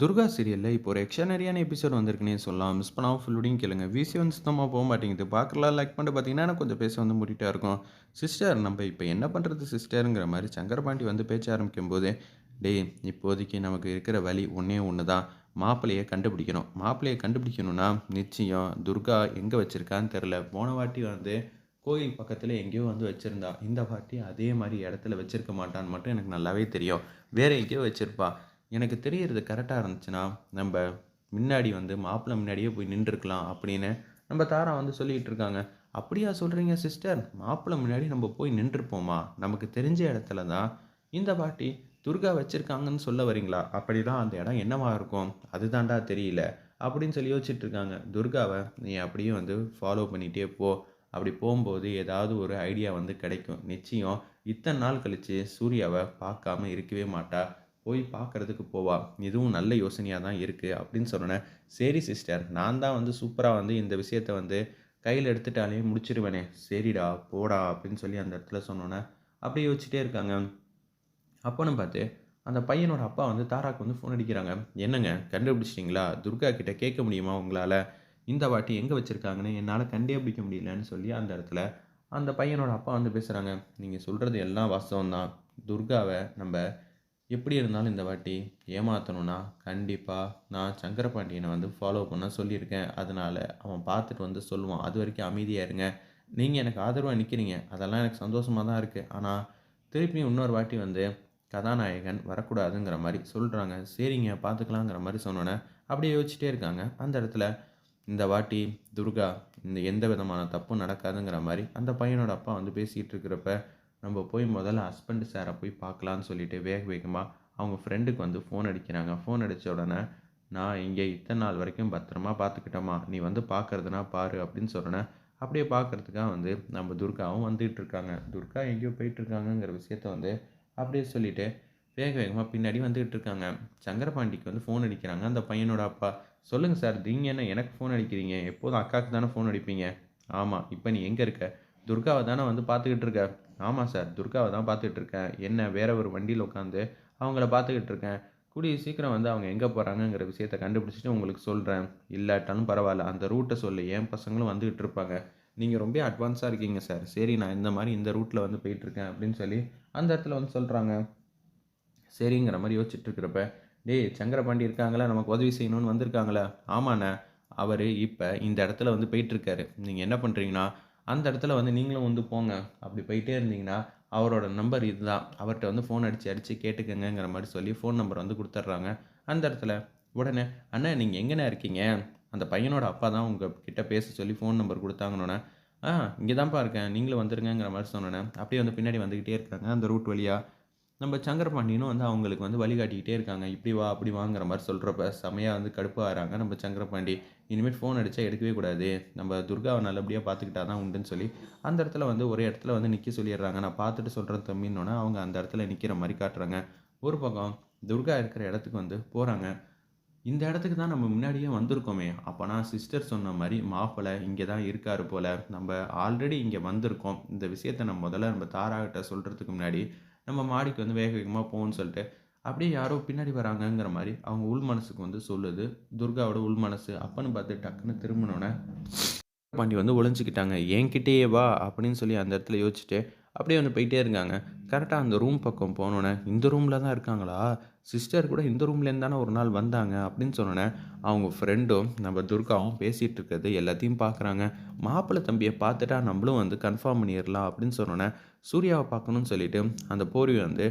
துர்கா சீரியலில் இப்போ ஒரு எக்ஸ்ட்ரானரியான எபிசோட் வந்திருக்குன்னே சொல்லலாம். மிஸ் பண்ணாமல் ஃபுல்லுடையும் கேளுங்க. விசி வந்து சுத்தமாக போக மாட்டேங்குது. பார்க்கலாம் லைக் பண்ணிட்டு பார்த்தீங்கன்னா கொஞ்சம் பேச வந்து முடிட்டா இருக்கும். சிஸ்டர் நம்ம இப்போ என்ன பண்ணுறது சிஸ்டருங்கிற மாதிரி சங்கரபாண்டி வந்து பேச்ச ஆரம்பிக்கும் போது டேய் இப்போதைக்கு நமக்கு இருக்கிற வழி ஒன்றே ஒன்று தான் மாப்பிள்ளையை கண்டுபிடிக்கணும். மாப்பிள்ளையை கண்டுபிடிக்கணும்னா நிச்சயம் துர்கா எங்கே வச்சுருக்கான்னு தெரில போன வாட்டி வந்து கோயில் பக்கத்தில் எங்கேயோ வந்து வச்சுருந்தா. இந்த வாட்டி அதே மாதிரி இடத்துல வச்சுருக்க மாட்டான்னு மட்டும் எனக்கு நல்லாவே தெரியும். வேறு எங்கேயோ வச்சுருப்பா. எனக்கு தெரியறது கரெக்டாக இருந்துச்சுன்னா நம்ம முன்னாடி வந்து மாப்பிள்ளை முன்னாடியே போய் நின்றுருக்கலாம் அப்படின்னு நம்ம தாரா வந்து சொல்லிகிட்டு இருக்காங்க. அப்படியா சொல்கிறீங்க சிஸ்டர் மாப்பிள்ளை முன்னாடி நம்ம போய் நின்றுருப்போமா? நமக்கு தெரிஞ்ச இடத்துல தான் இந்த பாட்டி துர்கா வச்சுருக்காங்கன்னு சொல்ல வரீங்களா? அப்படி தான் அந்த இடம் என்னவா இருக்கும்? அதுதான்டா தெரியல அப்படின்னு சொல்லி யோசிச்சுட்டு இருக்காங்க. துர்காவை நீ அப்படியே வந்து ஃபாலோ பண்ணிகிட்டே போ. அப்படி போகும்போது ஏதாவது ஒரு ஐடியா வந்து கிடைக்கும். நிச்சயம் இத்தனை நாள் கழித்து சூர்யாவை பார்க்காம இருக்கவே மாட்டா. போய் பார்க்குறதுக்கு போவா. இதுவும் நல்ல யோசனையாக தான் இருக்குது அப்படின்னு சொன்னேன் சரி சிஸ்டர் நான் தான் வந்து சூப்பராக வந்து இந்த விஷயத்தை வந்து கையில் எடுத்துட்டாலே முடிச்சிருவேனே. சரிடா போடா அப்படின்னு சொல்லி அந்த இடத்துல சொன்னோன்னே அப்படியே யோசிச்சுட்டே இருக்காங்க. அப்போன்னு பார்த்து அந்த பையனோட அப்பா வந்து தாராக்கு வந்து ஃபோன் அடிக்கிறாங்க. என்னங்க கண்டுபிடிச்சிட்டிங்களா? துர்கா கிட்டே கேட்க முடியுமா உங்களால்? இந்த வாட்டி எங்கே வச்சுருக்காங்கன்னு என்னால் கண்டுபிடிக்க முடியலன்னு சொல்லி அந்த இடத்துல அந்த பையனோட அப்பா வந்து பேசுகிறாங்க நீங்கள் சொல்கிறது எல்லாம் வாஸ்தவம் தான் துர்காவை நம்ம எப்படி இருந்தாலும் இந்த வாட்டி ஏமாற்றணும்னா கண்டிப்பாக நான் சங்கரபாண்டியனை வந்து ஃபாலோ பண்ண சொல்லியிருக்கேன். அதனால் அவன் பார்த்துட்டு வந்து சொல்லுவான். அது வரைக்கும் அமைதியாக இருங்க. நீங்கள் எனக்கு ஆதரவாக நிற்கிறீங்க அதெல்லாம் எனக்கு சந்தோஷமாக தான் இருக்குது ஆனால் திருப்பியும் இன்னொரு வாட்டி வந்து கதாநாயகன் வரக்கூடாதுங்கிற மாதிரி சொல்கிறாங்க சரிங்க பார்த்துக்கலாங்கிற மாதிரி சொன்னோன்னே அப்படியே யோசிச்சுட்டே இருக்காங்க. அந்த இடத்துல இந்த வாட்டி துர்கா இந்த எந்த விதமான தப்பும் நடக்காதுங்கிற மாதிரி அந்த பையனோட அப்பா வந்து பேசிகிட்டு இருக்கிறப்ப நம்ம போய் முதல்ல ஹஸ்பண்ட் சாரை போய் பார்க்கலான்னு சொல்லிட்டு வேக வேகமாக அவங்க ஃப்ரெண்டுக்கு வந்து ஃபோன் அடிக்கிறாங்க. ஃபோன் அடித்த உடனே நான் இங்கே இத்தனை நாள் வரைக்கும் பத்திரமா பார்த்துக்கிட்டோமா நீ வந்து பார்க்குறதுனா பாரு அப்படின்னு சொன்னேன் அப்படியே பார்க்குறதுக்காக வந்து நம்ம துர்காவும் வந்துகிட்டு இருக்காங்க. துர்கா எங்கேயோ போயிட்டுருக்காங்கங்கிற விஷயத்த வந்து அப்படியே சொல்லிவிட்டு வேக வேகமாக பின்னாடி வந்துகிட்டு இருக்காங்க. சங்கரபாண்டிக்கு வந்து ஃபோன் அடிக்கிறாங்க. அந்த பையனோட அப்பா சொல்லுங்கள் சார் நீங்கள் என்ன எனக்கு ஃபோன் அடிக்கிறீங்க? எப்போதும் அக்காவுக்கு தானே ஃபோன் அடிப்பீங்க? ஆமாம் இப்போ நீ எங்கே இருக்க? துர்காவை தானே வந்து பார்த்துக்கிட்டு இருக்க. ஆமாம் சார் துர்காவை தான் பார்த்துட்ருக்கேன் இருக்கேன். என்ன வேற ஒரு வண்டியில் உட்காந்து அவங்கள பார்த்துக்கிட்டு இருக்கேன். கூடிய சீக்கிரம் வந்து அவங்க எங்கே போகிறாங்கங்கிற விஷயத்த கண்டுபிடிச்சிட்டு உங்களுக்கு சொல்கிறேன் இல்லாட்டாலும் பரவாயில்ல அந்த ரூட்டை சொல்லி. என் பசங்களும் வந்துக்கிட்டு இருப்பாங்க. நீங்கள் ரொம்ப அட்வான்ஸாக இருக்கீங்க சார். சரி நான் இந்த மாதிரி இந்த ரூட்டில் வந்து போயிட்டுருக்கேன் அப்படின்னு சொல்லி அந்த இடத்துல வந்து சொல்கிறாங்க சரிங்கிற மாதிரி யோசிச்சுட்ருக்கிறப்ப டேய் சங்கரபாண்டி இருக்காங்களா நமக்கு உதவி செய்யணும்னு வந்திருக்காங்களே. ஆமாண்ணே அவர் இப்போ இந்த இடத்துல வந்து போயிட்டுருக்காரு நீங்கள் என்ன பண்ணுறீங்கன்னா அந்த இடத்துல வந்து நீங்களும் வந்து போங்க. அப்படி போயிட்டே இருந்தீங்கன்னா அவரோட நம்பர் இதுதான். அவர்கிட்ட வந்து ஃபோன் அடித்து அடித்து கேட்டுக்கங்கங்கிற மாதிரி சொல்லி ஃபோன் நம்பர் வந்து கொடுத்துட்றாங்க அந்த இடத்துல உடனே அண்ணா நீங்கள் எங்கேண்ணே இருக்கீங்க? அந்த பையனோட அப்பா தான் உங்கள் கிட்டே பேச சொல்லி ஃபோன் நம்பர் கொடுத்தாங்கன்னொன்னே. ஆ இங்கே தான்ப்பா இருக்கேன். நீங்களும் வந்துருங்கிற மாதிரி சொன்னோன்னே. அப்படியே வந்து பின்னாடி வந்துக்கிட்டே இருக்காங்க. அந்த ரூட் வழியாக நம்ம சங்கரபாண்டியனும் வந்து அவங்களுக்கு வந்து வழிகாட்டிக்கிட்டே இருக்காங்க. இப்படி வா அப்படி வாங்குற மாதிரி சொல்கிறப்ப செமையாக வந்து கடுப்பாகிறாங்க நம்ம சங்கரபாண்டி இனிமேல் ஃபோன் அடித்தா எடுக்கவே கூடாது. நம்ம துர்காவை நல்லபடியாக பார்த்துக்கிட்டா தான் உண்டுன்னு சொல்லி அந்த இடத்துல வந்து ஒரே இடத்துல வந்து நிற்க சொல்லிடுறாங்க. நான் பார்த்துட்டு சொல்கிறேன் தம்பின்னொன்னே அவங்க அந்த இடத்துல நிற்கிற மாதிரி காட்டுறாங்க. ஒரு பக்கம் துர்கா இருக்கிற இடத்துக்கு வந்து போகிறாங்க இந்த இடத்துக்கு தான் நம்ம முன்னாடியே வந்திருக்கோமே. அப்போனா சிஸ்டர் சொன்ன மாதிரி மாப்பிள்ளை இங்கே தான் இருக்கார் போல். நம்ம ஆல்ரெடி இங்கே வந்திருக்கோம். இந்த விஷயத்தை நம்ம முதல்ல நம்ம தாராகிட்ட சொல்கிறதுக்கு முன்னாடி நம்ம மாடிக்கு வந்து வேக வேகமாக போகணும்னு சொல்லிட்டு அப்படியே யாரோ பின்னாடி வராங்கங்கிற மாதிரி அவங்க உள் மனசுக்கு வந்து சொல்லுது. துர்காவோட உள் மனசு. அப்பன்னு பார்த்து டக்குன்னு திரும்பினோன்னே பாண்டி வந்து ஒளிஞ்சிக்கிட்டாங்க. என்கிட்டயே வா அப்படின்னு சொல்லி அந்த இடத்துல யோசிச்சுட்டு அப்படியே வந்து போயிட்டே இருக்காங்க. கரெக்டாக அந்த ரூம் பக்கம் போனோன்னே இந்த ரூமில் தான் இருக்காங்களா? சிஸ்டர் கூட இந்த ரூம்லேருந்து தானே ஒரு நாள் வந்தாங்க? அப்படின்னு சொன்னோன்னே அவங்க ஃப்ரெண்டும் நம்ம துர்காவும் பேசிகிட்டு இருக்கிறது எல்லாத்தையும் பார்க்குறாங்க மாப்பிள்ளை தம்பியை பார்த்துட்டா நம்மளும் வந்து கன்ஃபார்ம் பண்ணிடலாம் அப்படின்னு சொன்னோன்னே சூர்யாவை பார்க்கணும்னு சொல்லிட்டு அந்த போர்வி வந்து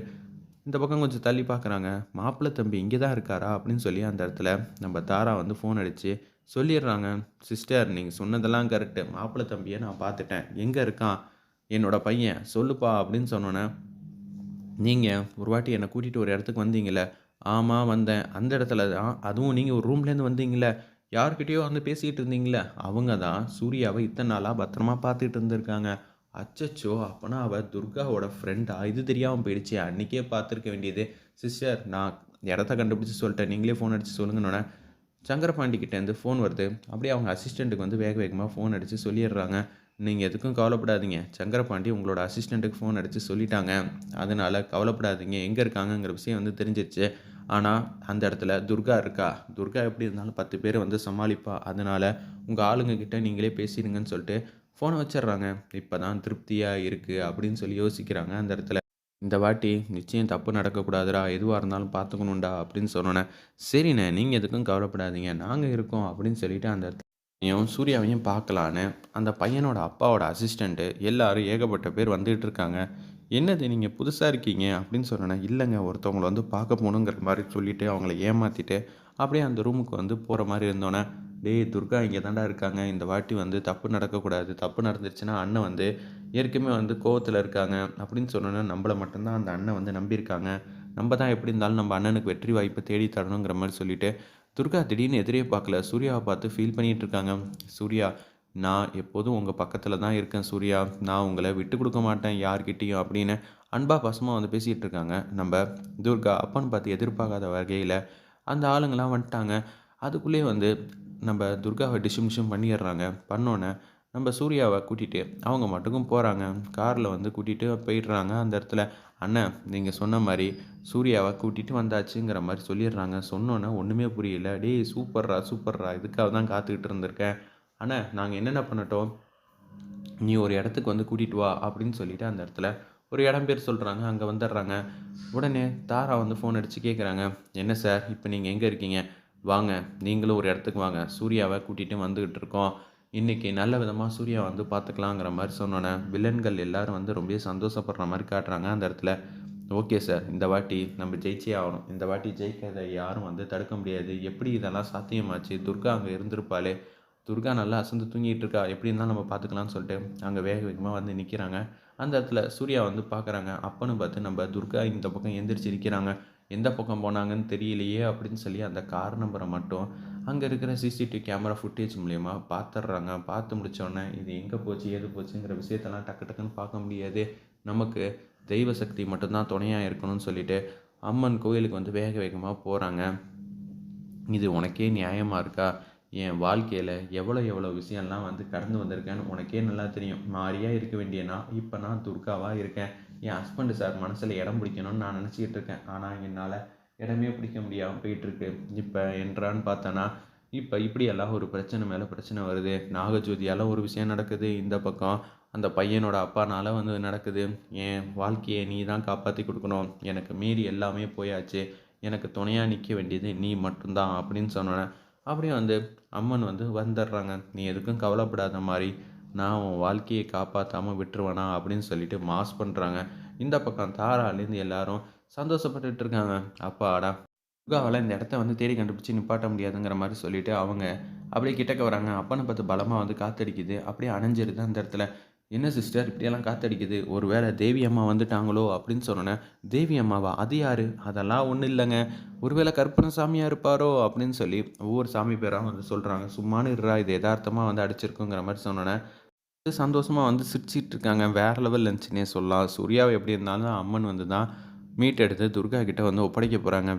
இந்த பக்கம் கொஞ்சம் தள்ளி பார்க்குறாங்க மாப்பிள்ளை தம்பி இங்கே தான் இருக்காரா? அப்படின்னு சொல்லி அந்த இடத்துல நம்ம தாரா வந்து ஃபோன் அடித்து சொல்லிடுறாங்க. சிஸ்டர் நீங்கள் சொன்னதெல்லாம் கரெக்டு மாப்பிள்ளை தம்பியை நான் பார்த்துட்டேன். எங்கே இருக்கான்? என்னோட பையன் சொல்லுப்பா அப்படின்னு சொன்னோன்னே நீங்கள் ஒரு வாட்டி என்னை கூட்டிகிட்டு ஒரு இடத்துக்கு வந்தீங்களே ஆமாம் வந்தேன். அந்த இடத்துல தான் அதுவும் நீங்கள் ஒரு ரூம்லேருந்து வந்தீங்களே யார்கிட்டயோ வந்து பேசிகிட்டு இருந்தீங்களே அவங்க தான் சூர்யாவை இத்தனை நாளாக பத்திரமா பார்த்துட்டு இருந்திருக்காங்க. அச்சச்சோ அப்போனா அவள் துர்காவோட ஃப்ரெண்டா இது தெரியாமல் போயிடுச்சு. அன்றைக்கே பார்த்துருக்க வேண்டியது. சிஸ்டர் நான் இடத்த கண்டுபிடிச்சி சொல்லிட்டேன். நீங்களே ஃபோன் அடித்து சொல்லுங்கன்னொன்னே சங்கரபாண்டி கிட்டேருந்து ஃபோன் வருது. அப்படியே அவங்க அசிஸ்டண்ட்டுக்கு வந்து வேக வேகமாக ஃபோன் அடித்து சொல்லிடுறாங்க. நீங்கள் எதுக்கும் கவலைப்படாதீங்க. சங்கரபாண்டி உங்களோட அசிஸ்டண்ட்டுக்கு ஃபோன் அடித்து சொல்லிட்டாங்க. அதனால் கவலைப்படாதீங்க. எங்கே இருக்காங்கங்கிற விஷயம் வந்து தெரிஞ்சிருச்சு. ஆனால் அந்த இடத்துல துர்கா இருக்கா? துர்கா எப்படி இருந்தாலும் பத்து பேர் வந்து சமாளிப்பா. அதனால் உங்கள் ஆளுங்கக்கிட்ட நீங்களே பேசிடுங்கன்னு சொல்லிட்டு ஃபோனை வச்சிடுறாங்க. இப்போ தான் திருப்தியாக இருக்குது அப்படின்னு சொல்லி யோசிக்கிறாங்க அந்த இடத்துல. இந்த வாட்டி நிச்சயம் தப்பு நடக்கக்கூடாதுடா. எதுவாக இருந்தாலும் பார்த்துக்கணுண்டா அப்படின்னு சொன்னோன்னே சரிண்ணே நீங்கள் எதுக்கும் கவலைப்படாதீங்க. நாங்கள் இருக்கோம் அப்படின்னு சொல்லிட்டு அந்த இடத்துல சூர்யாவையும் பார்க்கலான்னு அந்த பையனோட அப்பாவோட அசிஸ்டண்ட்டு எல்லாரும் ஏகப்பட்ட பேர் வந்துகிட்டு இருக்காங்க. என்னது நீங்கள் புதுசாக இருக்கீங்க? அப்படின்னு சொன்னோன்னே இல்லைங்க ஒருத்தவங்களை வந்து பார்க்க போகணுங்கிற மாதிரி சொல்லிவிட்டு அவங்கள ஏமாற்றிட்டு அப்படியே அந்த ரூமுக்கு வந்து போகிற மாதிரி இருந்தோன்னே டேய் துர்கா இங்கே தாண்டா இருக்காங்க. இந்த வாட்டி வந்து தப்பு நடக்கக்கூடாது. தப்பு நடந்துருச்சுன்னா அண்ணன் வந்து ஏற்கனவே வந்து கோவத்தில் இருக்காங்க அப்படின்னு சொன்னோன்னா நம்மளை மட்டும்தான் அந்த அண்ணன் வந்து நம்பியிருக்காங்க. நம்ம தான் எப்படி இருந்தாலும் நம்ம அண்ணனுக்கு வெற்றி வாய்ப்பை தேடி தரணுங்கிற மாதிரி சொல்லிவிட்டு துர்கா திடீர்னு எதிரே பார்க்கல. சூர்யாவை பார்த்து ஃபீல் பண்ணிகிட்டு இருக்காங்க. சூர்யா நான் எப்போதும் உங்கள் பக்கத்தில் தான் இருக்கேன் சூர்யா. நான் உங்களை விட்டு கொடுக்க மாட்டேன் யார்கிட்டேயும் அப்படின்னு அன்பா பசமாக வந்து பேசிகிட்டு இருக்காங்க. நம்ம துர்கா அப்பன்னு பார்த்து எதிர்பார்க்காத வகையில் அந்த ஆளுங்களாம் வந்துட்டாங்க. அதுக்குள்ளேயே வந்து நம்ம துர்காவை டிஷும் டிஷும் பண்ணிடுறாங்க. பண்ணோன்னே நம்ம சூர்யாவை கூட்டிகிட்டு அவங்க மட்டுக்கும் போகிறாங்க காரில் வந்து கூட்டிகிட்டு போயிடுறாங்க. அந்த இடத்துல அண்ணன் நீங்கள் சொன்ன மாதிரி சூர்யாவை கூட்டிகிட்டு வந்தாச்சுங்கிற மாதிரி சொல்லிடுறாங்க. சொன்னோன்னே ஒன்றுமே புரியல. டேய் சூப்பர்ரா சூப்பர்ரா இதுக்காக தான் காத்துக்கிட்டு இருந்திருக்கேன். அண்ணன் நாங்கள் என்னென்ன பண்ணட்டும்? நீ ஒரு இடத்துக்கு வந்து கூட்டிகிட்டு வா அப்படின்னு சொல்லிட்டு அந்த இடத்துல ஒரு இடம் பேர் சொல்கிறாங்க அங்கே வந்துடுறாங்க. உடனே தாரா வந்து ஃபோன் அடித்து கேட்குறாங்க என்ன சார் இப்போ நீங்கள் எங்கே இருக்கீங்க? வாங்க நீங்களும் ஒரு இடத்துக்கு வாங்க. சூர்யாவை கூட்டிகிட்டு வந்துக்கிட்டு இருக்கோம். இன்றைக்கி நல்ல விதமாக சூர்யா வந்து பார்த்துக்கலாங்கிற மாதிரி சொன்னோன்னே வில்லன்கள் எல்லோரும் வந்து ரொம்ப சந்தோஷப்படுற மாதிரி காட்டுறாங்க அந்த இடத்துல. ஓகே சார் இந்த வாட்டி நம்ம ஜெயிச்சே ஆகணும். இந்த வாட்டி ஜெயிக்கிறத யாரும் வந்து தடுக்க முடியாது. எப்படி இதெல்லாம் சாத்தியமாச்சு? துர்கா அங்கே இருந்திருப்பாளே. துர்கா நல்லா அசந்து தூங்கிட்டு இருக்கா? எப்படி இருந்தாலும் நம்ம பார்த்துக்கலாம்னு சொல்லிட்டு அங்கே வேக வேகமாக வந்து நிற்கிறாங்க அந்த இடத்துல சூர்யா வந்து பார்க்குறாங்க அப்பன்னு பார்த்து நம்ம துர்கா இந்த பக்கம் எந்திரிச்சு நிற்கிறாங்க எந்த பக்கம் போனாங்கன்னு தெரியலையே அப்படின்னு சொல்லி அந்த கார் நம்பரை மட்டும் அங்கே இருக்கிற சிசிடிவி கேமரா ஃபுட்டேஜ் மூலயமா பார்த்துட்றாங்க பார்த்து முடித்தோடனே இது எங்கே போச்சு ஏது போச்சுங்கிற விஷயத்தெல்லாம் டக்கு டக்குன்னு பார்க்க முடியாது. நமக்கு தெய்வ சக்தி மட்டும்தான் துணையாக இருக்கணும்னு சொல்லிட்டு அம்மன் கோயிலுக்கு வந்து வேக வேகமாக போகிறாங்க இது உனக்கே நியாயமாக இருக்கா? என் வாழ்க்கையில் எவ்வளோ எவ்வளோ விஷயம்லாம் வந்து கடந்து வந்திருக்கேன்னு உனக்கே நல்லா தெரியும். மாறியாக இருக்க வேண்டிய நான் இப்போ நான் துர்காவாக இருக்கேன். என் ஹஸ்பண்டு சார் மனசில் இடம் பிடிக்கணும்னு நான் நினச்சிக்கிட்டு இருக்கேன். ஆனால் என்னால் இடமே பிடிக்க முடியாமல் போயிட்டுருக்கு. இப்போ என்றான்னு பார்த்தோன்னா இப்போ இப்படியெல்லாம் ஒரு பிரச்சனை மேலே பிரச்சனை வருது. நாகஜோதியால் ஒரு விஷயம் நடக்குது. இந்த பக்கம் அந்த பையனோட அப்பானால வந்து நடக்குது. என் வாழ்க்கையை நீ தான் காப்பாற்றி கொடுக்கணும். எனக்கு மீறி எல்லாமே போயாச்சு. எனக்கு துணையாக நிற்க வேண்டியது நீ மட்டும்தான் அப்படின்னு சொன்னோன்னே அப்படியே வந்து அம்மன் வந்து வந்துடுறாங்க. நீ எதுக்கும் கவலைப்படாத மாதிரி நான் உன் வாழ்க்கையை காப்பாற்றாமல் விட்டுருவேனா அப்படின்னு சொல்லிட்டு மாஸ் பண்ணுறாங்க இந்த பக்கம் தாராலேருந்து எல்லாரும் சந்தோஷப்பட்டுட்டு இருக்காங்க அப்பாடா. முகாவால் இந்த இடத்த வந்து தேடி கண்டுபிடிச்சி நிப்பாட்ட முடியாதுங்கிற மாதிரி சொல்லிட்டு அவங்க அப்படியே கிட்டக்க வராங்க. அப்பனை பார்த்து பலமாக வந்து காத்தடிக்குது. அப்படியே அணைஞ்சிருது அந்த இடத்துல. என்ன சிஸ்டர் இப்படியெல்லாம் காத்தடிக்குது? ஒரு வேளை தேவி அம்மா வந்துட்டாங்களோ அப்படின்னு சொன்னோன்னே தேவி அம்மாவா? அது யார்? அதெல்லாம் ஒன்றும் இல்லைங்க. ஒருவேளை கற்பனை சாமியாக இருப்பாரோ? அப்படின்னு சொல்லி ஒவ்வொரு சாமி பேராக வந்து சொல்கிறாங்க சும்மானு இருறா இது யதார்த்தமாக வந்து அடிச்சிருக்குங்கிற மாதிரி சொன்னோன்னே சந்தோஷமாக வந்து சிரிச்சிட்டு இருக்காங்க வேறு லெவல் இருந்துச்சுன்னே சொல்லலாம். சூர்யாவை எப்படி இருந்தாலும் அம்மன் வந்து தான் மீட் எடுத்து துர்கா கிட்ட வந்து ஒப்படைக்க போகிறாங்க